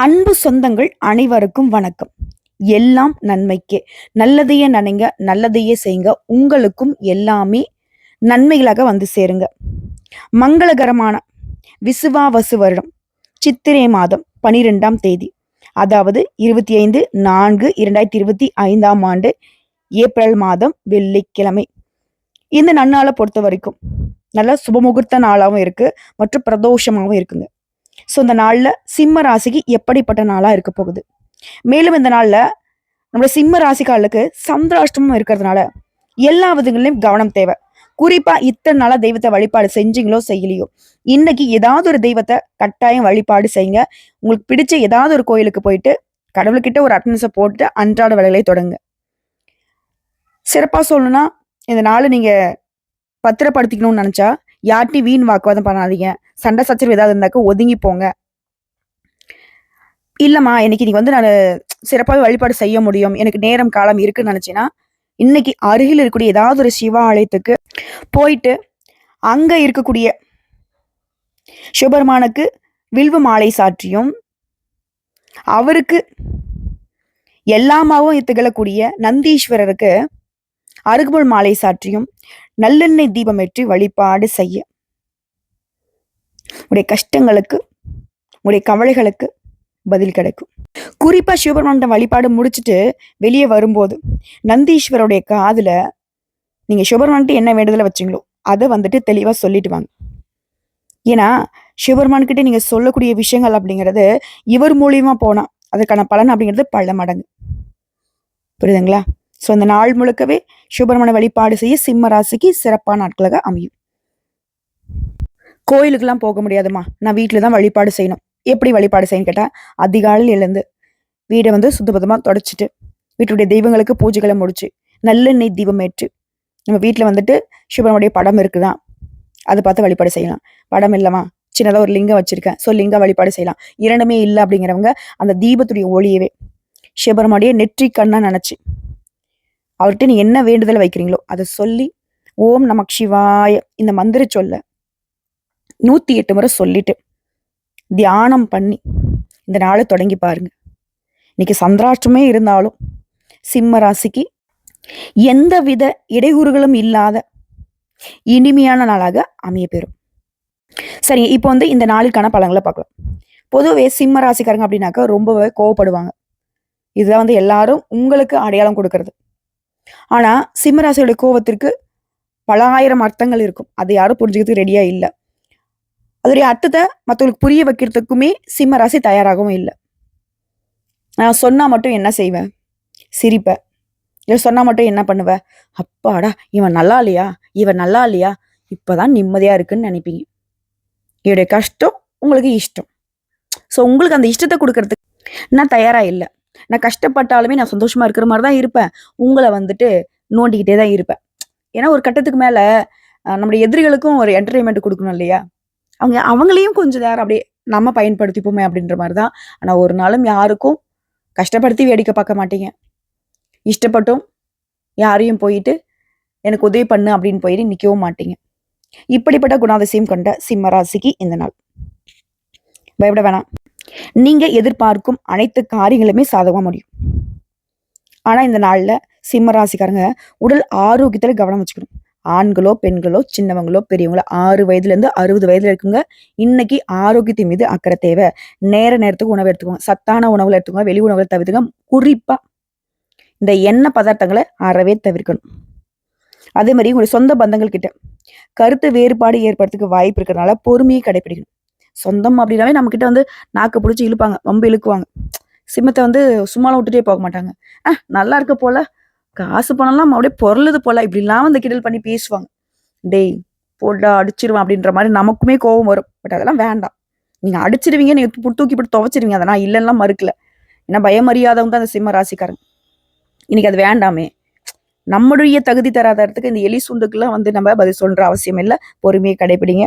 அன்பு சொந்தங்கள் அனைவருக்கும் வணக்கம். எல்லாம் நன்மைக்கே. நல்லதையே நினைங்க நல்லதையே செய்யுங்க. உங்களுக்கும் எல்லாமே நன்மைகளாக வந்து சேருங்க. மங்களகரமான விசுவாவசு வருடம். சித்திரை மாதம் பனிரெண்டாம் தேதி. அதாவது இருபத்தி ஐந்து நான்கு இரண்டாயிரத்தி இருபத்தி ஐந்தாம் ஆண்டு ஏப்ரல் மாதம் வெள்ளிக்கிழமை. இந்த நன்னாளை பொறுத்த வரைக்கும் நல்ல சுபமுகூர்த்த நாளாகவும் இருக்கு. மற்றும் பிரதோஷமாகவும் இருக்குங்க. ஸோ இந்த நாளில் சிம்ம ராசிக்கு எப்படிப்பட்ட நாளாக இருக்க போகுது? மேலும் இந்த நாளில் நம்மளோட சிம்ம ராசிக்காரர்களுக்கு சந்திராஷ்டமும் இருக்கிறதுனால எல்லா விதங்களிலும் கவனம் தேவை. குறிப்பா இத்தனை நாளா தெய்வத்தை வழிபாடு செஞ்சீங்களோ செய்யலையோ இன்னைக்கு ஏதாவது ஒரு தெய்வத்தை கட்டாயம் வழிபாடு செய்யுங்க. உங்களுக்கு பிடிச்ச ஏதாவது ஒரு கோயிலுக்கு போயிட்டு கடவுள்கிட்ட ஒரு அட்டன்ஸை போட்டுட்டு அன்றாட வேலைகளை தொடங்க. சிறப்பாக சொல்லணும்னா இந்த நாளை நீங்கள் பத்திரப்படுத்திக்கணும்னு நினச்சா யார்ட்டையும் வீண் வாக்குவாதம் பண்ணாதீங்க. சண்டை சச்சரவு ஏதாவது இருந்தாக்க ஒதுங்கி போங்க. இல்லைம்மா இன்னைக்கு நீ வந்து நான் சிறப்பாக வழிபாடு செய்ய முடியும். எனக்கு நேரம் காலம் இருக்குன்னு நினச்சின்னா இன்னைக்கு அருகில் இருக்கக்கூடிய ஏதாவது ஒரு சிவாலயத்துக்கு போயிட்டு அங்கே இருக்கக்கூடிய சிவபெருமானுக்கு வில்வ மாலை சாற்றியும் அவருக்கு எல்லாமாவும் திகழக்கூடிய நந்தீஸ்வரருக்கு அருகுமுள் மாலை சாற்றியும் நல்லெண்ணெய் தீபமேற்றி வழிபாடு செய்ய உடைய கஷ்டங்களுக்கு உடைய கவலைகளுக்கு பதில் கிடைக்கும். குறிப்பா சிவபெருமான் வழிபாடு முடிச்சுட்டு வெளியே வரும்போது நந்தீஸ்வரோடைய காதுல நீங்க சிவபெருமான்ட்டு என்ன வேண்டுதலை வச்சீங்களோ அதை வந்துட்டு தெளிவா சொல்லிட்டு வாங்க. ஏன்னா சிவபெருமான் கிட்ட நீங்க சொல்லக்கூடிய விஷயங்கள் அப்படிங்கிறது இவர் மூலியமா போனா அதுக்கான பலன் அப்படிங்கிறது பல மடங்கு. புரியுதுங்களா? ஸோ இந்த நாள் முழுக்கவே சிவபெருமான வழிபாடு செய்ய சிம்ம ராசிக்கு சிறப்பான நாட்களாக அமையும். கோயிலுக்கெல்லாம் போக முடியாதுமா நான் வீட்டில் தான் வழிபாடு செய்யணும். எப்படி வழிபாடு செய்யணும் கேட்டால் அதிகாலையில் எழுந்து வீடை வந்து சுத்தபத்தமாக தொடச்சிட்டு வீட்டுடைய தெய்வங்களுக்கு பூஜைகளை முடிச்சு நல்லெண்ணெய் தீபம் ஏற்று நம்ம வீட்டில் வந்துட்டு சிவனுடைய படம் இருக்குதான் அதை பார்த்து வழிபாடு செய்யலாம். படம் இல்லைமா சின்னதாக ஒரு லிங்கம் வச்சுருக்கேன். ஸோ லிங்க வழிபாடு செய்யலாம். இரண்டுமே இல்லை அப்படிங்கிறவங்க அந்த தீபத்துடைய ஒளியவே சிவபெருமானுடைய நெற்றி கண்ணாக நினச்சி அவர்கிட்ட நீ என்ன வேண்டுதல் வைக்கிறீங்களோ அதை சொல்லி ஓம் நமக் சிவாய இந்த மந்திர சொல்ல நூற்றி எட்டு முறை சொல்லிட்டு தியானம் பண்ணி இந்த நாளை தொடங்கி பாருங்க. இன்னைக்கு சந்திராஷ்டமே இருந்தாலும் சிம்ம ராசிக்கு எந்த வித இடையூறுகளும் இல்லாத இனிமையான நாளாக அமைய பெறும். சரி இப்போ வந்து இந்த நாளுக்கான பழங்களை பார்க்கலாம். பொதுவே சிம்ம ராசிக்காரங்க அப்படின்னாக்கா ரொம்பவே கோவப்படுவாங்க. இதுதான் வந்து எல்லாரும் உங்களுக்கு அடையாளம் கொடுக்கறது. ஆனா சிம்மராசியோட கோவத்திற்கு பல ஆயிரம் அர்த்தங்கள் இருக்கும். அதை யாரும் புரிஞ்சுக்கிறதுக்கு ரெடியாக இல்லை. அதோடைய அர்த்தத்தை மற்றவங்களுக்கு புரிய வைக்கிறதுக்குமே சிம்ம ராசி தயாராகவும் இல்லை. நான் சொன்னால் மட்டும் என்ன செய்வேன் சிரிப்பேன் இல்லை சொன்னால் மட்டும் என்ன பண்ணுவேன் அப்பாடா இவன் நல்லா இல்லையா? இவன் நல்லா இல்லையா? இப்போதான் நிம்மதியாக இருக்குன்னு நினைப்பீங்க. இவருடைய கஷ்டம் உங்களுக்கு இஷ்டம். ஸோ உங்களுக்கு அந்த இஷ்டத்தை கொடுக்கறதுக்கு நான் தயாராக இல்லை. நான் கஷ்டப்பட்டாலுமே நான் சந்தோஷமா இருக்கிற மாதிரி தான் இருப்பேன். உங்களை வந்துட்டு நோண்டிக்கிட்டே தான் இருப்பேன். ஏன்னா ஒரு கட்டத்துக்கு மேலே நம்முடைய எதிரிகளுக்கும் ஒரு என்டர்டைன்மெண்ட் கொடுக்கணும் இல்லையா? அவங்க அவங்களையும் கொஞ்சம் நேரம் அப்படியே நம்ம பயன்படுத்திப்போமே அப்படின்ற மாதிரி தான் ஆனால் ஒரு நாளும் யாருக்கும் கஷ்டப்படுத்தி வேடிக்கை பார்க்க மாட்டீங்க. இஷ்டப்பட்டும் யாரையும் போயிட்டு எனக்கு உதவி பண்ணு அப்படின்னு போயிட்டு நிற்கவும் மாட்டீங்க. இப்படிப்பட்ட குணாதிசயம் கொண்ட சிம்ம ராசிக்கு இந்த நாள். பயப்பட வேணாம். நீங்க எதிர்பார்க்கும் அனைத்து காரியங்களுமே சாதகமாக முடியும். ஆனா இந்த நாள்ல சிம்ம ராசிக்காரங்க உடல் ஆரோக்கியத்தில் கவனம் வச்சுக்கணும். ஆண்களோ பெண்களோ சின்னவங்களோ பெரியவங்களோ ஆறு வயதுலேருந்து அறுபது வயதுல இருக்குங்க. இன்னைக்கு ஆரோக்கியத்தின் மீது அக்கறை தேவை. நேர நேரத்துக்கு உணவு எடுத்துக்கோங்க. சத்தான உணவுகள் எடுத்துக்கோங்க. வெளி உணவுகளை தவிர்த்துங்க குறிப்பா இந்த எண்ணெய் பதார்த்தங்களை அறவே தவிர்க்கணும். அதே மாதிரி உங்களுடைய சொந்த பந்தங்கள் கிட்ட கருத்து வேறுபாடு ஏற்படுறதுக்கு வாய்ப்பு இருக்கிறதுனால பொறுமையை கடைபிடிக்கணும் சொந்தம் அப்படின்னாவே நம்ம கிட்ட வந்து நாக்கு பிடிச்சி இழுப்பாங்க. ரொம்ப இழுக்குவாங்க. சிம்மத்தை வந்து சும்மாலாம் விட்டுட்டே போக மாட்டாங்க. ஆ நல்லா இருக்க போல. காசு பணம்லாம் அப்படியே பொருளுது போல. இப்படிலாம் வந்து கிடல் பண்ணி பேசுவாங்க. டேய் போட்டா அடிச்சிருவான் அப்படின்ற மாதிரி நமக்குமே கோபம் வரும். பட் அதெல்லாம் வேண்டாம். நீங்க அடிச்சிருவீங்க நீங்க தூக்கி போட்டு துவைச்சிருவீங்க. அதை நான் இல்லைன்னா மறுக்கல. ஏன்னா பயமறியாதவங்க தான் அந்த சிம்ம ராசிக்காரங்க. இன்னைக்கு அது வேண்டாமே. நம்முடைய தகுதி தராதறதுக்கு இந்த எலி சுண்டுக்கெல்லாம் வந்து நம்ம பதில் சொல்ற அவசியம் இல்லை. பொறுமையை கடைபிடிங்க.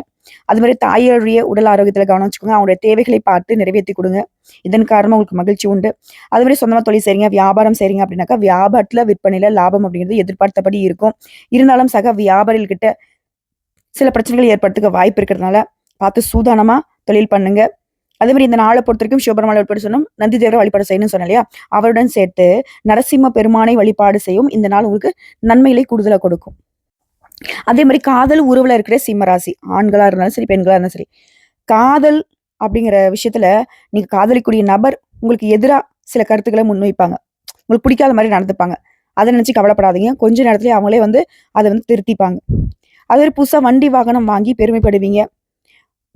அது மாதிரி தாயோடைய உடல் ஆரோக்கியத்துல கவனம் வச்சுக்கோங்க. அவங்களுடைய தேவைகளை பார்த்து நிறைவேற்றி கொடுங்க. இதன் காரணமாக உங்களுக்கு மகிழ்ச்சி உண்டு. அது மாதிரி சொந்தமா தொழில் செய்றீங்க வியாபாரம் செய்றீங்க அப்படின்னாக்கா வியாபாரத்துல விற்பனையில லாபம் அப்படிங்கிறது எதிர்பார்த்தபடி இருக்கும். இருந்தாலும் சக வியாபாரிகள்கிட்ட சில பிரச்சனைகள் ஏற்படுறதுக்கு வாய்ப்பு இருக்கிறதுனால பார்த்து சூதானமா தொழில் பண்ணுங்க. அதே மாதிரி இந்த நாளை பொறுத்த வரைக்கும் சிவபெருமானை வழிபாடு சொன்னோம் நந்தி தேவரை வழிபாடு செய்யணும்னு சொன்னேன் இல்லையா? அவருடன் சேர்த்து நரசிம்ம பெருமானை வழிபாடு செய்யும் இந்த நாள் உங்களுக்கு நன்மைகளை கூடுதலாக கொடுக்கும். அதே மாதிரி காதல் உறவுல இருக்கிற சிம்மராசி ஆண்களா இருந்தாலும் சரி பெண்களா இருந்தாலும் சரி காதல் அப்படிங்கிற விஷயத்துல நீங்க காதலிக்கூடிய நபர் உங்களுக்கு எதிராக சில கருத்துக்களை முன்வைப்பாங்க. உங்களுக்கு பிடிக்காத மாதிரி நடந்துப்பாங்க. அதை நினைச்சு கவலைப்படாதீங்க. கொஞ்ச நேரத்துலேயே அவங்களே வந்து அதை வந்து திருத்திப்பாங்க. அது ஒரு புதுசாக வண்டி வாகனம் வாங்கி பெருமைப்படுவீங்க.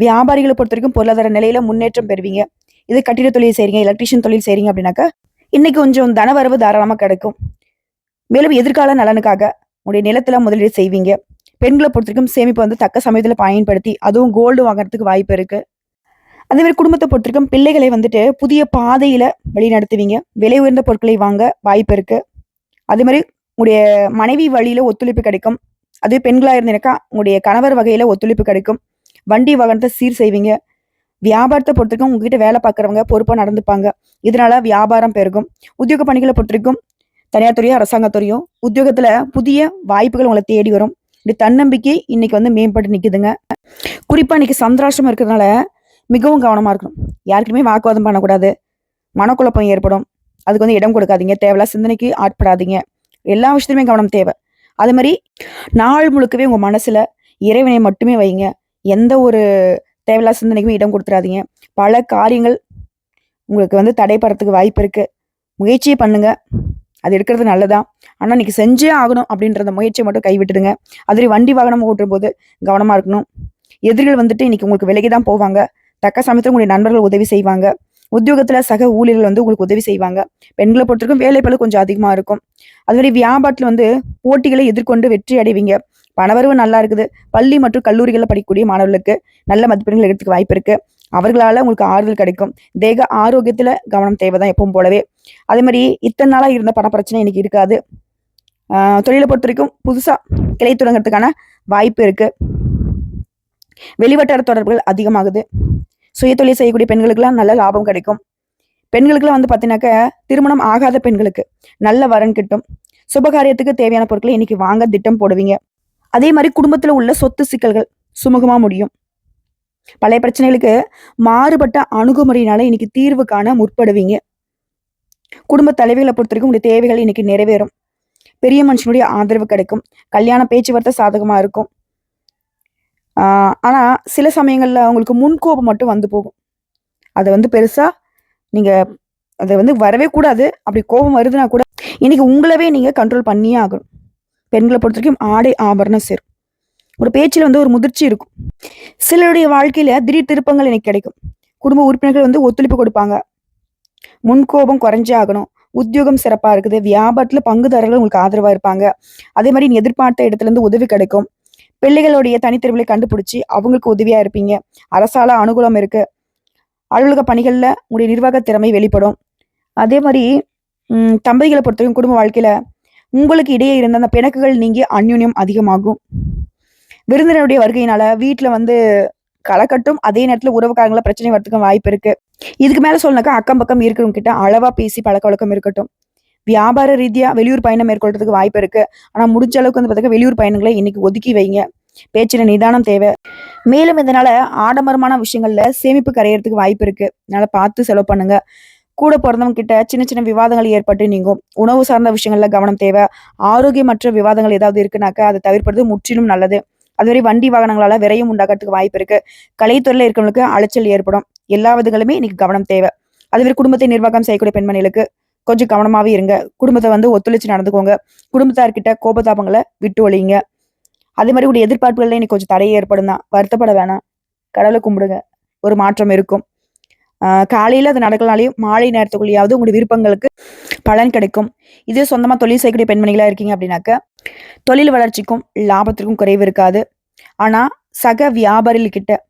வியாபாரிகளை பொறுத்த வரைக்கும் பொருளாதார நிலையில முன்னேற்றம் பெறுவீங்க. இது கட்டிட தொழில் செய்றீங்க எலக்ட்ரிஷியன் தொழில் செய்றீங்க அப்படின்னாக்கா இன்னைக்கு கொஞ்சம் தனவரவு தாராளமாக கிடைக்கும். மேலும் எதிர்கால நலனுக்காக உங்களுடைய நிலத்துல முதலீடு செய்வீங்க. பெண்களை பொறுத்த வரைக்கும் சேமிப்பு வந்து தக்க சமயத்தில் பயன்படுத்தி அதுவும் கோல்டு வாங்குறதுக்கு வாய்ப்பு இருக்கு. அதே மாதிரி குடும்பத்தை பொறுத்த வரைக்கும் பிள்ளைகளை வந்துட்டு புதிய பாதையில வழிநடத்துவீங்க. விலை உயர்ந்த பொருட்களை வாங்க வாய்ப்பு இருக்கு. அதே மாதிரி உங்களுடைய மனைவி வழியில ஒத்துழைப்பு கிடைக்கும். அதே பெண்களாக இருந்தீங்கன்னாக்கா உங்களுடைய கணவர் வகையில ஒத்துழைப்பு கிடைக்கும். வண்டி வாகனத்தை சீர் செய்வீங்க. வியாபாரத்தை பொறுத்தவரைக்கும் உங்ககிட்ட வேலை பார்க்குறவங்க பொறுப்பாக நடந்துப்பாங்க. இதனால வியாபாரம் பெருகும். உத்தியோக பணிகளை பொறுத்த வரைக்கும் தனியார் துறையோ அரசாங்க துறையும் உத்தியோகத்துல புதிய வாய்ப்புகள் உங்களை தேடி வரும். இப்படி தன்னம்பிக்கை இன்னைக்கு வந்து மேம்பட்டு நிற்குதுங்க குறிப்பாக இன்னைக்கு சந்திராஷ்டிரமம் இருக்கிறதுனால மிகவும் கவனமாக இருக்கணும். யாருக்குமே வாக்குவாதம் பண்ணக்கூடாது. மனக்குழப்பம் ஏற்படும். அதுக்கு வந்து இடம் கொடுக்காதீங்க. தேவையில்லா சிந்தனைக்கு ஆட்படாதீங்க. எல்லா விஷயத்துலையுமே கவனம் தேவை. அது மாதிரி நாள் முழுக்கவே உங்கள் மனசில் இறைவனை மட்டுமே வைங்க. எந்த ஒரு தேவையில்லா சிந்தனைக்கும் இடம் கொடுத்துறாதீங்க. பல காரியங்கள் உங்களுக்கு வந்து தடைப்படுறதுக்கு வாய்ப்பு இருக்குது முயற்சியை பண்ணுங்க. அது எடுக்கிறது நல்லதான் ஆனால் இன்னைக்கு செஞ்சே ஆகணும் அப்படின்றத முயற்சியை மட்டும் கைவிட்டுடுங்க. அதுவே வண்டி வாகனம் ஓட்டும் போது கவனமாக இருக்கணும். எதிரிகள் வந்துட்டு இன்னைக்கு உங்களுக்கு விலகி தான் போவாங்க. தக்க சமயத்தில் உங்களுடைய நண்பர்கள் உதவி செய்வாங்க. உத்தியோகத்தில் சக ஊழியர்கள் வந்து உங்களுக்கு உதவி செய்வாங்க. பெண்களை பொறுத்தவரைக்கும் வேலைப்பளு கொஞ்சம் அதிகமாக இருக்கும். அது மாதிரி வியாபாரத்தில் வந்து போட்டிகளை எதிர்கொண்டு வெற்றி அடைவீங்க. பணவரவு நல்லா இருக்குது. பள்ளி மற்றும் கல்லூரிகளில் படிக்கக்கூடிய மாணவர்களுக்கு நல்ல மதிப்பெண்கள் எடுத்துக்க வாய்ப்பு இருக்கு. அவர்களால் உங்களுக்கு ஆறுதல் கிடைக்கும். தேக ஆரோக்கியத்தில் கவனம் தேவைதான் எப்பவும் போலவே. அதே மாதிரி இத்தனை நாளாக இருந்த பண பிரச்சனை இன்னைக்கு இருக்காது தொழிலை பொறுத்த வரைக்கும் புதுசாக கிளை தொடங்குறதுக்கான வாய்ப்பு இருக்கு. வெளிவட்டார தொடர்புகள் அதிகமாகுது. சுய தொழில் செய்யக்கூடிய பெண்களுக்கெல்லாம் நல்ல லாபம் கிடைக்கும். பெண்களுக்கெல்லாம் வந்து பார்த்தீங்கன்னாக்க திருமணம் ஆகாத பெண்களுக்கு நல்ல வரன் கிட்டும். சுபகாரியத்துக்கு தேவையான பொருட்களை இன்னைக்கு வாங்க திட்டம் போடுவீங்க. அதே மாதிரி குடும்பத்தில் உள்ள சொத்து சிக்கல்கள் சுமூகமாக முடியும். பழைய பிரச்சனைகளுக்கு மாறுபட்ட அணுகுமுறையினால இன்னைக்கு தீர்வு காண முற்படுவீங்க. குடும்ப தலைவிகளை பொறுத்த வரைக்கும் உங்களுடைய தேவைகள் இன்னைக்கு நிறைவேறும். பெரிய மனுஷனுடைய ஆதரவு கிடைக்கும். கல்யாண பேச்சுவார்த்தை சாதகமாக இருக்கும். ஆனால் சில சமயங்களில் உங்களுக்கு முன்கோபம் மட்டும் வந்து போகும். அதை வந்து பெருசாக நீங்கள் அதை வந்து வரவே கூடாது. அப்படி கோபம் வருதுன்னா கூட இன்னைக்கு உங்களவே நீங்கள் கண்ட்ரோல் பண்ணியே ஆகணும். பெண்களை பொறுத்த வரைக்கும் ஆடை ஆபரணம் சேரும் ஒரு பேச்சில் வந்து ஒரு முதிர்ச்சி இருக்கும். சிலருடைய வாழ்க்கையில திடீர் திருப்பங்கள் எனக்கு கிடைக்கும். குடும்ப உறுப்பினர்கள் வந்து ஒத்துழைப்பு கொடுப்பாங்க. முன்கோபம் குறைஞ்சே ஆகணும். உத்தியோகம் சிறப்பா இருக்குது. வியாபாரத்துல பங்குதாரர்கள் உங்களுக்கு ஆதரவா இருப்பாங்க. அதே மாதிரி நீ எதிர்பார்த்த இடத்துல இருந்து உதவி கிடைக்கும். பிள்ளைகளுடைய தனித்திறவுகளை கண்டுபிடிச்சி அவங்களுக்கு உதவியா இருப்பீங்க. அரசால அனுகூலம் இருக்கு. அலுவலக பணிகளில் உங்களுடைய நிர்வாக திறமை வெளிப்படும். அதே மாதிரி தம்பதிகளை பொறுத்தவரைக்கும் குடும்ப வாழ்க்கையில உங்களுக்கு இடையே இருந்த அந்த பிணக்குகள் நீங்கி அந்யுன்யம் அதிகமாகும். விருந்தினருடைய வருகையினால வீட்டுல வந்து களைக்கட்டும் அதே நேரத்துல உறவுக்காரங்கள பிரச்சனை வரதுக்கும் வாய்ப்பு இருக்கு. இதுக்கு மேல சொல்லனாக்கா அக்கம் பக்கம் இருக்கிறவங்க கிட்ட அளவா பேசி பழக்க வழக்கம் இருக்கட்டும். வியாபார ரீதியா வெளியூர் பயணம் மேற்கொள்றதுக்கு வாய்ப்பு இருக்கு. ஆனா முடிஞ்ச அளவுக்கு வந்து பார்த்தீங்கன்னா வெளியூர் பயணங்களை இன்னைக்கு ஒதுக்கி வைங்க. பேச்சில நிதானம் தேவை. மேலும் இதனால ஆடம்பரமான விஷயங்கள்ல சேமிப்பு கரையிறதுக்கு வாய்ப்பு இருக்கு. அதனால பார்த்து செலவு பண்ணுங்க. கூட பிறந்தவங்க கிட்ட சின்ன சின்ன விவாதங்கள் ஏற்பட்டு நீங்கும். உணவு சார்ந்த விஷயங்கள்ல கவனம் தேவை. ஆரோக்கியமற்ற விவாதங்கள் ஏதாவது இருக்குனாக்கா அதை தவிர்ப்பது முற்றிலும் நல்லது. அதுவரை வண்டி வாகனங்களால விரையும் உண்டாகிறதுக்கு வாய்ப்பு இருக்கு. கலைத்துறையில இருக்கிறவங்களுக்கு அலைச்சல் ஏற்படும். எல்லா விதங்களுமே இன்னைக்கு கவனம் தேவை. அதுவரை குடும்பத்தை நிர்வாகம் செய்யக்கூடிய பெண்மணிகளுக்கு கொஞ்சம் கவனமாவே இருங்க. குடும்பத்தை வந்து ஒத்துழைச்சு நடந்துக்கோங்க. குடும்பத்தார்கிட்ட கோபதாபங்களை விட்டு ஒழியுங்க அதே மாதிரி உடைய எதிர்பார்ப்புகள்ல இன்னைக்கு கொஞ்சம் தடை ஏற்படும் தான் வருத்தப்பட வேணாம். கடவுளை கும்பிடுங்க. ஒரு மாற்றம் இருக்கும். காலையில் அது நடக்கலனாலையும் மாலை நேரத்துக்குள்ளேயாவது உங்களுடைய விருப்பங்களுக்கு பலன் கிடைக்கும். இதே சொந்தமாக தொழில் செய்யக்கூடிய பெண்மணிகளாக இருக்கீங்க அப்படின்னாக்க தொழில் வளர்ச்சிக்கும் லாபத்திற்கும் குறைவு இருக்காது. ஆனால் சக வியாபாரிகள்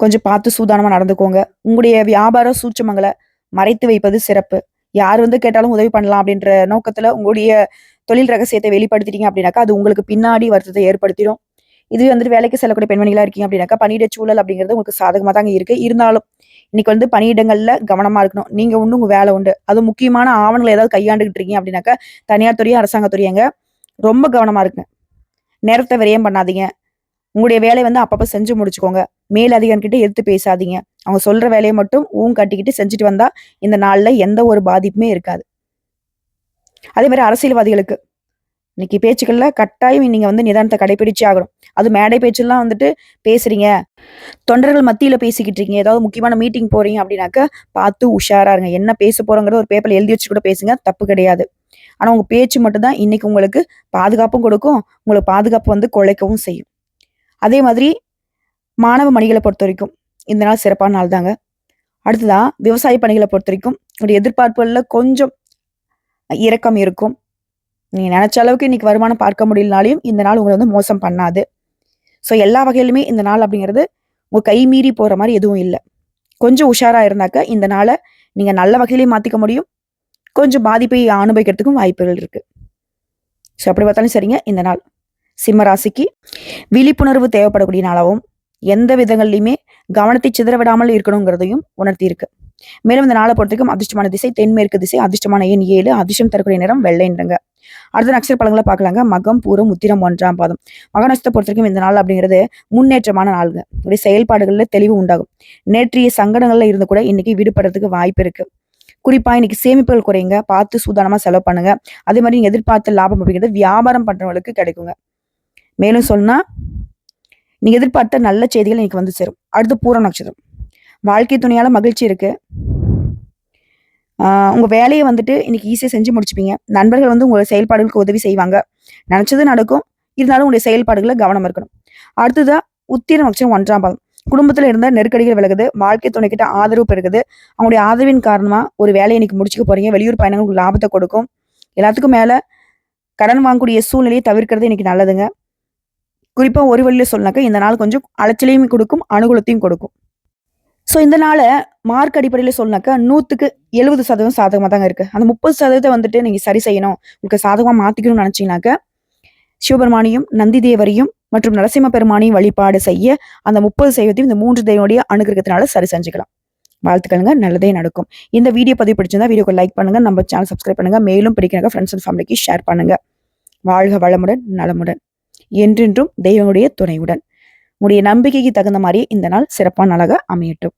கொஞ்சம் பார்த்து சூதானமாக நடந்துக்கோங்க. உங்களுடைய வியாபார சூட்சமங்களை மறைத்து வைப்பது சிறப்பு. யார் வந்து கேட்டாலும் உதவி பண்ணலாம் அப்படின்ற நோக்கத்தில் உங்களுடைய தொழில் ரகசியத்தை வெளிப்படுத்திட்டீங்க அப்படின்னாக்கா அது உங்களுக்கு பின்னாடி வருத்தத்தை ஏற்படுத்திடும். இதுவே வந்துட்டு வேலைக்கு செல்லக்கூடிய பெண்மணிகளாக இருக்கீங்க அப்படின்னாக்கா பணியிட சூழல் அப்படிங்கிறது உங்களுக்கு சாதகமாக தாங்க இருக்குது இருந்தாலும் இன்னைக்கு வந்து பணியிடங்கள்ல கவனமா இருக்கணும். நீங்க உண்டு உங்க வேலை உண்டு. அது முக்கியமான ஆவணங்களை ஏதாவது கையாண்டுகிட்டு இருக்கீங்க அப்படின்னாக்கா தனியார் துறையும் அரசாங்க துறையங்க ரொம்ப கவனமா இருக்குங்க நேரத்தை விரயம் பண்ணாதீங்க. உங்களுடைய வேலையை வந்து அப்பப்போ செஞ்சு முடிச்சுக்கோங்க. மேல் அதிகாரிகிட்ட எடுத்து பேசாதீங்க. அவங்க சொல்ற வேலையை மட்டும் ஊன் கட்டிக்கிட்டு செஞ்சுட்டு வந்தா இந்த நாளில் எந்த ஒரு பாதிப்புமே இருக்காது. அதே மாதிரி அரசியல்வாதிகளுக்கு இன்னைக்கு பேச்சுக்கள்ல கட்டாயம் நீங்க வந்து நிதானத்தை கடைபிடிச்சே ஆகணும். அது மேடை பேச்செல்லாம் வந்துட்டு பேசுறீங்க. தொண்டர்கள் மத்தியில பேசிக்கிட்டு இருக்கீங்க. ஏதாவது முக்கியமான மீட்டிங் போறீங்க அப்படின்னாக்க பார்த்து உஷாரா இருங்க. என்ன பேச போறோங்கிறத ஒரு பேப்பர்ல எழுதி வச்சு கூட பேசுங்க. தப்பு கிடையாது. ஆனா உங்க பேச்சு மட்டும்தான் இன்னைக்கு உங்களுக்கு பாதுகாப்பும் கொடுக்கும். உங்களுக்கு பாதுகாப்பு வந்து குலைக்கவும் செய்யும். அதே மாதிரி மாணவ மணிகளை பொறுத்த வரைக்கும் இந்த நாள் சிறப்பான நாள் தாங்க. அடுத்ததான் விவசாய பணிகளை பொறுத்த வரைக்கும் உங்களுடைய எதிர்பார்ப்புகளில் கொஞ்சம் இரக்கம் இருக்கும். நீங்கள் நினைச்ச அளவுக்கு இன்னைக்கு வருமானம் பார்க்க முடியலனாலையும் இந்த நாள் உங்களை வந்து மோசம் பண்ணாது. ஸோ எல்லா வகையிலுமே இந்த நாள் அப்படிங்கிறது உங்கள் கை மீறி போகிற மாதிரி எதுவும் இல்லை. கொஞ்சம் உஷாராக இருந்தாக்க இந்த நாளை நீங்கள் நல்ல வகையிலையும் மாற்றிக்க முடியும். கொஞ்சம் பாதிப்பை அனுபவிக்கிறதுக்கும் வாய்ப்புகள் இருக்குது ஸோ அப்படி பார்த்தாலும் சரிங்க இந்த நாள் சிம்ம ராசிக்கு விழிப்புணர்வு தேவைப்படக்கூடிய நாளாகவும் எந்த விதங்கள்லையுமே கவனத்தை சிதற விடாமல் இருக்கணுங்கிறதையும் உணர்த்தி இருக்கு. மேலும் இந்த நாளை பொறுத்தவரைக்கும் அதிர்ஷ்டமான திசை தென்மேற்கு திசை அதிர்ஷ்டமான எண் ஏழு அதிர்ஷ்டம் தரக்கூடிய நிறம் வெள்ளைன்றங்க அடுத்த நட்சத்திர பழங்களை பார்க்கலாங்க. மகம் பூரம் உத்திரம் ஒன்றாம் பாதம். மக நட்சத்திரத்தை பொறுத்த வரைக்கும் இந்த நாள் அப்படிங்கிறது முன்னேற்றமான நாளுங்க. உடைய செயல்பாடுகளில் தெளிவு உண்டாகும். நேற்றைய சங்கடங்கள்ல இருந்து கூட இன்னைக்கு விடுபடுறதுக்கு வாய்ப்பு இருக்கு. குறிப்பா இன்னைக்கு சேமிப்புகள் குறையுங்க. பார்த்து சூதானமா செலவு பண்ணுங்க. அதே மாதிரி நீங்க எதிர்பார்த்த லாபம் அப்படிங்கிறது வியாபாரம் பண்றவங்களுக்கு கிடைக்குங்க. மேலும் சொன்னா நீங்க எதிர்பார்த்த நல்ல செய்திகள் இன்னைக்கு வந்து சேரும். அடுத்து பூர நட்சத்திரம். வாழ்க்கை துணையால மகிழ்ச்சி இருக்கு. உங்கள் வேலையை வந்துட்டு இன்னைக்கு ஈஸியாக செஞ்சு முடிச்சுப்பீங்க. நண்பர்கள் வந்து உங்களோட செயல்பாடுகளுக்கு உதவி செய்வாங்க. நினச்சது நடக்கும். இருந்தாலும் உங்களுடைய செயல்பாடுகளை கவனம் இருக்கணும். அடுத்ததாக உத்திரம் நட்சத்திரம் ஒன்றாம் பாதம் குடும்பத்தில் இருந்த நெருக்கடிகள் விலகுது. வாழ்க்கை துணைக்கிட்ட ஆதரவு பெருகுது. அவங்களுடைய ஆதரவின் காரணமாக ஒரு வேலையை இன்னைக்கு முடிச்சுக்க போகிறீங்க வெளியூர் பயணங்களுக்கு லாபத்தை கொடுக்கும். எல்லாத்துக்கும் மேலே கடன் வாங்கக்கூடிய சூழ்நிலையை தவிர்க்கிறது இன்னைக்கு நல்லதுங்க. குறிப்பாக ஒரு வழியில் சொன்னாக்க இந்த நாள் கொஞ்சம் அலைச்சலையும் கொடுக்கும் அனுகூலத்தையும் கொடுக்கும். ஸோ இந்த நாளை மார்க் அடிப்படையில் சொன்னாக்கா நூற்றுக்கு எழுபது சதவீதம் சாதகமாக தாங்க இருக்குது அந்த முப்பது சதவீதத்தை வந்துட்டு நீங்கள் சரி செய்யணும். உங்களுக்கு சாதகமாக மாற்றிக்கணும்னு நினச்சிங்கனாக்க சிவபெருமானையும் நந்தி தேவரையும் மற்றும் நரசிம்ம பெருமானையும் வழிபாடு செய்ய அந்த முப்பது சதவீதத்தையும் இந்த மூன்று தெய்வனுடைய அனுகிரகத்தினால சரி செஞ்சுக்கலாம். வாழ்த்துக்களுங்க. நல்லதே நடக்கும். இந்த வீடியோ பதிவு பிடிச்சிருந்தா வீடியோக்கு லைக் பண்ணுங்க. நம்ம சேனல் சப்ஸ்கிரைப் பண்ணுங்க. மேலும் பிடிக்கிறாங்க ஃப்ரெண்ட்ஸ் அண்ட் ஃபேமிலிக்கு ஷேர் பண்ணுங்க. வாழ்க வளமுடன் நலமுடன். என்றென்றும் தெய்வனுடைய துணையுடன். உங்களுடைய நம்பிக்கைக்கு தகுந்த மாதிரி இந்த நாள் சிறப்பான நாளாக அமையட்டும்.